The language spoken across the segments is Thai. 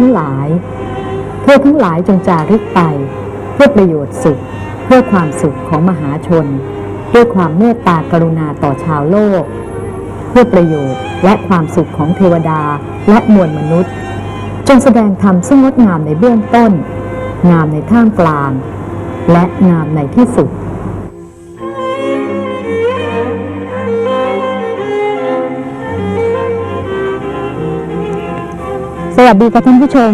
ทั้งหลาย เธอทั้งหลายจงจารึกไป เพื่อประโยชน์สุข เพื่อความสุขของมหาชน ด้วยความเมตตากรุณาต่อชาวโลก เพื่อประโยชน์และความสุขของเทวดาและมวลมนุษย์ จงแสดงธรรมซึ่งงดงามในเบื้องต้น งามในท่ามกลาง และงามในที่สุด วัสดีค่ะท่านผู้ชม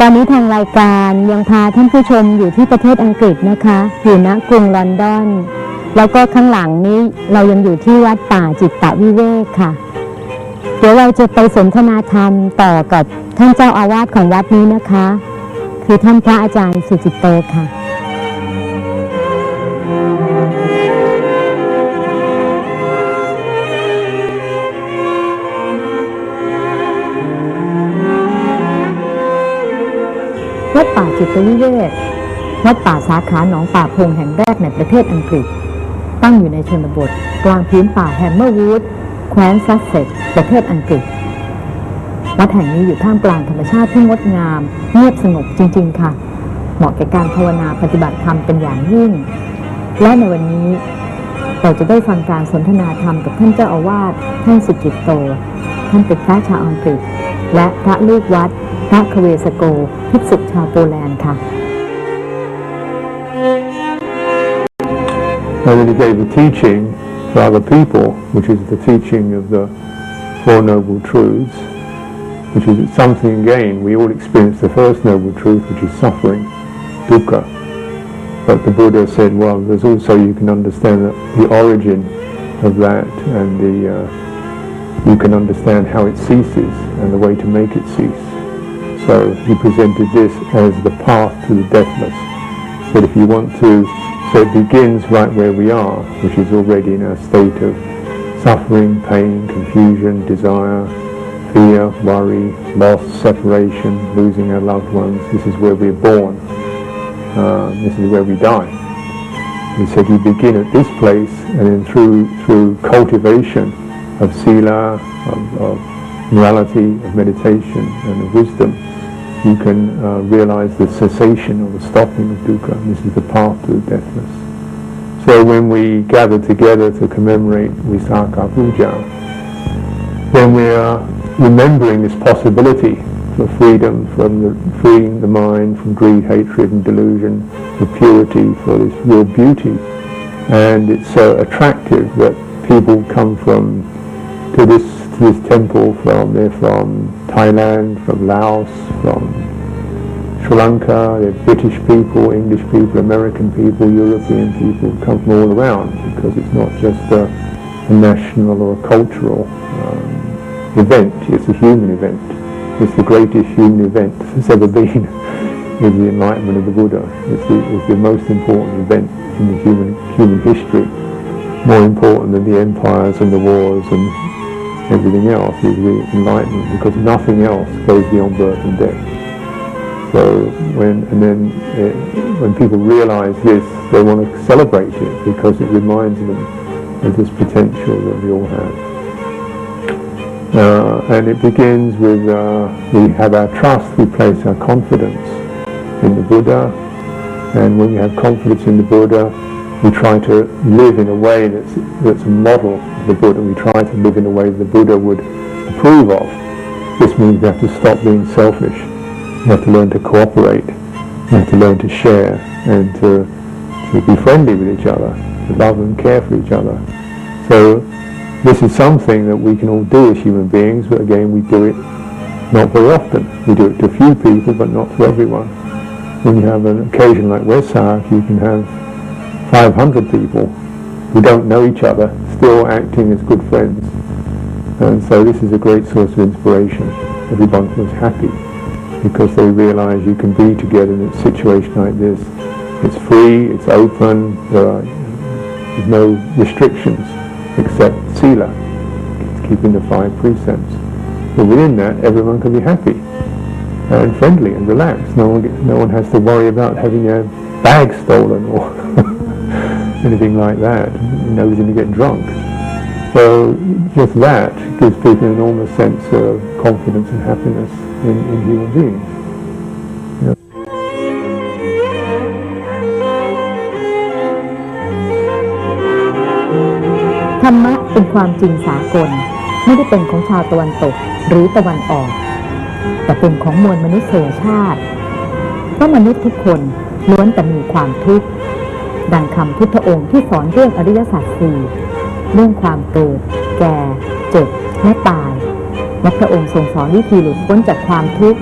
ตอนนี้ทางรายการยังพาท่านผู้ชมอยู่ที่ประเทศอังกฤษนะคะ อยู่ณกรุงลอนดอน แล้วก็ข้างหลังนี้เรายังอยู่ที่วัดป่าจิตตวิเวกค่ะ เดี๋ยวเราจะไปสนทนาธรรมต่อกับท่านเจ้าอาวาสของวัดนี้นะคะ คือท่านพระอาจารย์สุจิตโตค่ะ จิตวิเวกวัดป่าสาขาหนองป่าพงแห่งแรกในประเทศอังกฤษ ตั้งอยู่ในชนบท กลางพื้นป่าแฮมเมอร์วูดแคว้นซัสเซ็กประเทศอังกฤษ วัดแห่งนี้อยู่ท่ามกลางธรรมชาติที่งดงาม เงียบสงบจริง ๆ ค่ะ เหมาะแก่การภาวนาปฏิบัติธรรมเป็นอย่างยิ่ง และในวันนี้เราจะได้ฟังการสนทนาธรรมกับท่านเจ้าอาวาสท่านสุจิตโต ท่านเป็นพระชาวอังกฤษ และพระลูกวัด พระคเวสโกภิกษุชาวโปแลนด์ค่ะ And then he gave a teaching for other people, which is the teaching of the Four Noble Truths, which is something again, we all experience the first Noble Truth, which is suffering, dukkha. But the Buddha said, well, there's also, you can understand the, the origin of that and the, uh, you can understand how it ceases and the way to make it cease. So he presented this as the path to the deathless. But if you want to, so it begins right where we are, which is already in a state of suffering, pain, confusion, desire, fear, worry, loss, separation, losing our loved ones. This is where we're born. Uh, this is where we die. He said you begin at this place and then through, through cultivation of sila, of, of morality, of meditation and of wisdom, you can uh, realize the cessation or the stopping of dukkha. This is the path to the deathless. So when we gather together to commemorate Visakha Puja, then we are remembering this possibility for freedom, from the, freeing the mind from greed, hatred and delusion, for purity, for this real beauty. And it's so attractive that people come from to this to this temple from they're from Thailand, from Laos, from Sri Lanka, they're British people, English people, American people, European people come from all around because it's not just a, a national or a cultural um, event, it's a human event. It's the greatest human event that's ever been is the enlightenment of the Buddha. It's the, it's the most important event in the human, human history, more important than the empires and the wars and everything else is the enlightenment because nothing else goes beyond birth and death. So when and then uh, when people realize this, they want to celebrate it because it reminds them of this potential that we all have. Uh, and it begins with uh, we have our trust, we place our confidence in the Buddha, and when we have confidence in the Buddha, we try to live in a way that's that's a model of the Buddha. We try to live in a way the Buddha would approve of. This means we have to stop being selfish. We have to learn to cooperate. We have to learn to share and to, to be friendly with each other, to love and care for each other. So this is something that we can all do as human beings, but again we do it not very often. We do it to a few people, but not to everyone. When you have an occasion like Wesak, you can have 500 people who don't know each other still acting as good friends. And so this is a great source of inspiration. Everyone feels happy because they realize you can be together in a situation like this. It's free, it's open, there are no restrictions except sila, keeping the five precepts. But within that, everyone can be happy and friendly and relaxed. No one, get, no one has to worry about having their bag stolen or anything like that. Nobody's going to get drunk. So just that gives people an enormous sense of confidence and happiness. in, in human beings. ธรรมะเป็นความจริงสากล ไม่ได้เป็นของชาวตะวันตกหรือตะวันออก แต่เป็นของมวลมนุษยชาติเพราะมนุษย์ทุกคนล้วนแต่มีความทุกข์ ดังคำพุทธองค์ที่สอนเรื่องอริยสัจสี่เรื่องความเกิด แก่ เจ็บและตายและพระองค์ทรงสอนวิธีหลุดพ้นจากความทุกข์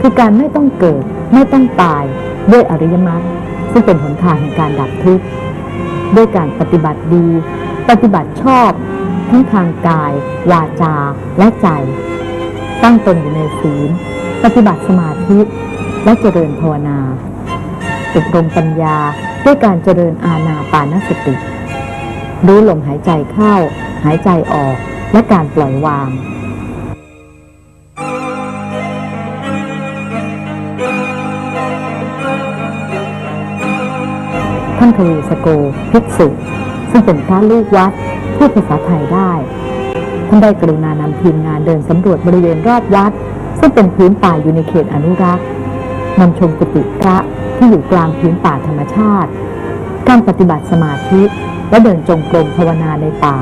คือการไม่ต้องเกิดไม่ต้องตายด้วยอริยมรรคซึ่งเป็นหนทางแห่งการดับทุกข์ด้วยการปฏิบัติดี ปฏิบัติชอบ ทั้งทางกาย วาจา และใจ ตั้งตนอยู่ในศีล ปฏิบัติสมาธิ และเจริญภาวนา อบรมปัญญาด้วยการเจริญอาณาปานสติ รู้ลมหายใจเข้า หายใจออกและการปล่อยวางท่านทวีสโกภิกษุ ซึ่งเป็นพระลูกวัดพูดภาษาไทยได้ ท่านได้กรุณานำทีมงานเดินสำรวจบริเวณรอบวัด ซึ่งเป็นพื้นป่าอยู่ในเขตอนุรักษ์นำชมกุฏิพระ ที่อยู่กลางพื้นป่าธรรมชาติ การปฏิบัติสมาธิและเดินจงกรมภาวนาในป่า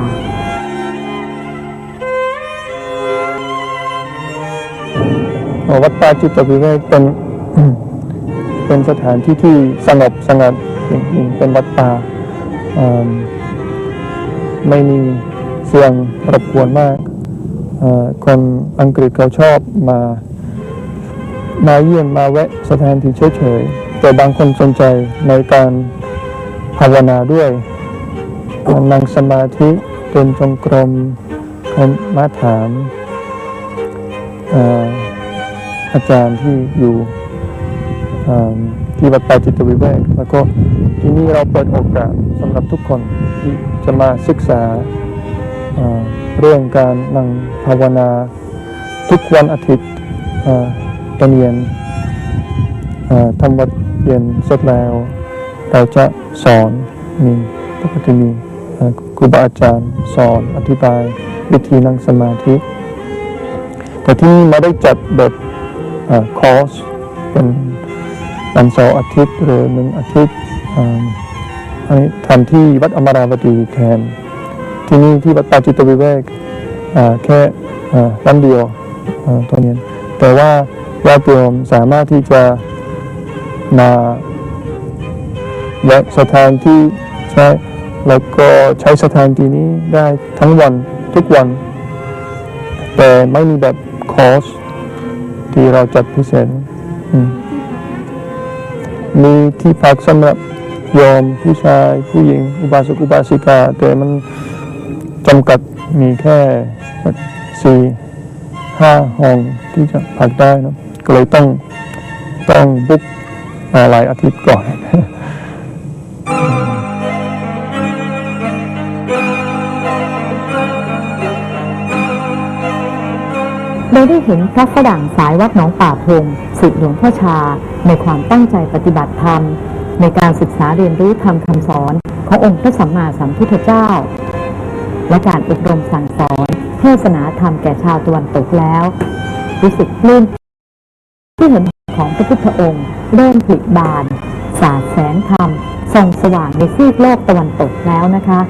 วัดป่าจิตวิเวกเป็นเป็นสถานที่ที่สงบสงัดจริงๆเป็นวัดป่าไม่มีเสียงรบกวนมาก คนอังกฤษเขาชอบมา มาเยี่ยมมาแวะสถานที่เฉยๆ แต่บางคนสนใจในการภาวนาด้วยการนั่งสมาธิเดินจงกรมมาถามเอ่อาจารย์ที่อยู่ที่วัดป่าจิตวิเวกแล้วก็ที่นี่เราเปิดโอกาสสำหรับทุกคนที่จะมาศึกษาเรื่องการนั่งภาวนาทุกวันอาทิตย์ตอนเย็นทำวัด เย็นเสร็จแล้ว เราจะสอนมีปกติมีครูบาอาจารย์สอนอธิบายวิธีนั่งสมาธิ แต่ที่นี่ไม่ได้จัดแบบอคอร์สเป็นวันเสาร์อาทิตย์หรือหนึ่งอาทิตย์อันนี้ทำที่วัดอมราวดีแทน ที่นี่ที่วัดปาจิตวิเวกแค่อ่าวันเดียวอ่าตอนเย็นแต่ว่าญาติโยมสามารถที่จะ มาแวะสถานที่ใช้แล้วก็ใช้สถานที่นี้ได้ทั้งวันทุกวัน แต่ไม่มีแบบคอร์สที่เราจัดพิเศษมีที่พักสำหรับโยมผู้ชายผู้หญิง อุบาสกอุบาสิกา แต่มันจำกัดมีแค่สี่ห้าห้องที่จะพักได้นะก็เลยต้องต้องบุ๊ก มาหลายอาทิตย์ก่อน เราได้เห็นพระฝรั่งสายวัดหนองป่าพงสิทธิหลวงพ่อชา ในความตั้งใจปฏิบัติธรรม ในการศึกษาเรียนรู้ธรรมคำสอนขององค์พระสัมมาสัมพุทธเจ้า และการอบรมสั่งสอนเทศนาธรรมแก่ชาวตะวันตกแล้ว รู้สึกปลื้มที่เห็น ของพระพุทธองค์เริ่มผลิบาน สาดแสงธรรมส่องสว่างในซีกโลกตะวันตกแล้วนะคะ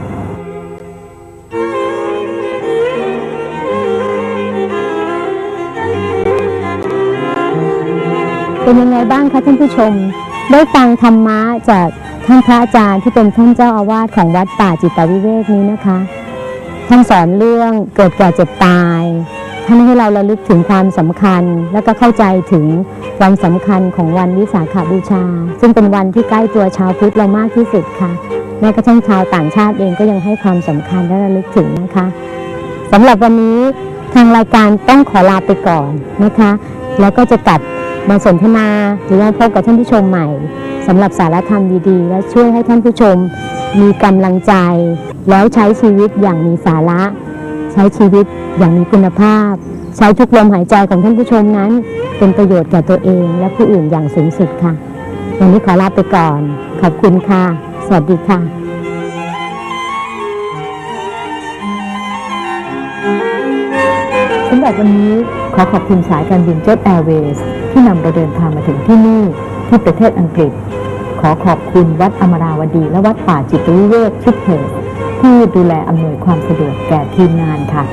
เป็นยังไงบ้างคะท่านผู้ชม ได้ฟังธรรมะจากท่านพระอาจารย์ที่เป็นท่านเจ้าอาวาสของวัดป่าจิตวิเวกนี้นะคะ ท่านสอนเรื่องเกิดแก่เจ็บตาย ท่านให้เราระลึกถึงความสำคัญ และก็เข้าใจถึงวันสำคัญของวันวิสาขบูชา ซึ่งเป็นวันที่ใกล้ตัวชาวพุทธเรามากที่สุดค่ะแม้กระทั่งชาวต่างชาติเองก็ยังให้ความสำคัญและระลึกถึงนะคะสำหรับวันนี้ทางรายการต้องขอลาไปก่อนนะคะ แล้วก็จะกลับมาสนทนาหรือว่าพบกับท่านผู้ชมใหม่สำหรับสารธรรมดีๆ และช่วยให้ท่านผู้ชมมีกำลังใจ แล้วใช้ชีวิตอย่างมีสาระ ใช้ชีวิตอย่างมีคุณภาพ ใช้ทุกลมหายใจของท่านผู้ชมนั้น เป็นประโยชน์แก่ตัวเองและผู้อื่นอย่างสูงสุดค่ะ วันนี้ขอลาไปก่อน ขอบคุณค่ะ สวัสดีค่ะสำหรับวันนี้ขอขอบคุณสายการบินเจ็ตแอร์เวย์สที่นำเราเดินทางมาถึงที่นี่ที่ประเทศอังกฤษ ขอขอบคุณวัดอมราวดีและวัดป่าจิตวิเวกชุดเพจ ผู้ดูแลอำนวยความสะดวกแก่ทีมงานค่ะ